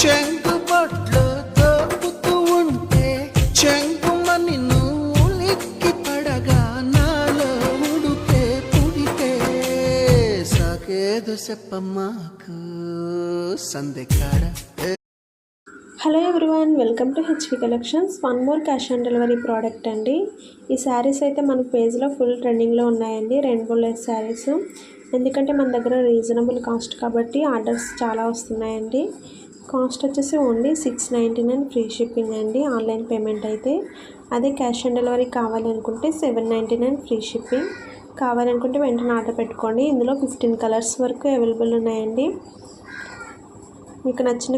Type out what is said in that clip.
చెంగుబొట్లు దోపుతూ ఉంటే చెంగుమని నువ్వు పడగా నాలో ఉడుకే పుడితే సాకేదు చెప్పమ్మాకు hello everyone welcome to HP collections one more cash on delivery product అండి. ఈ శారీస్ అయితే మన పేజ్లో ఫుల్ ట్రెండింగ్లో ఉన్నాయండి. రెయిన్బో లెస్ శారీస్ ఎందుకంటే మన దగ్గర రీజనబుల్ కాస్ట్ కాబట్టి ఆర్డర్స్ చాలా వస్తున్నాయండి. కాస్ట్ వచ్చేసి only six ninety nine free shipping అండి ఆన్లైన్ పేమెంట్ అయితే. అదే క్యాష్ ఆన్ డెలివరీ కావాలనుకుంటే seven ninety nine free shipping. కావాలనుకుంటే వెంటనే ఆర్డర్ పెట్టుకోండి. ఇందులో ఫిఫ్టీన్ కలర్స్ వరకు అవైలబుల్ ఉన్నాయండి. మీకు నచ్చిన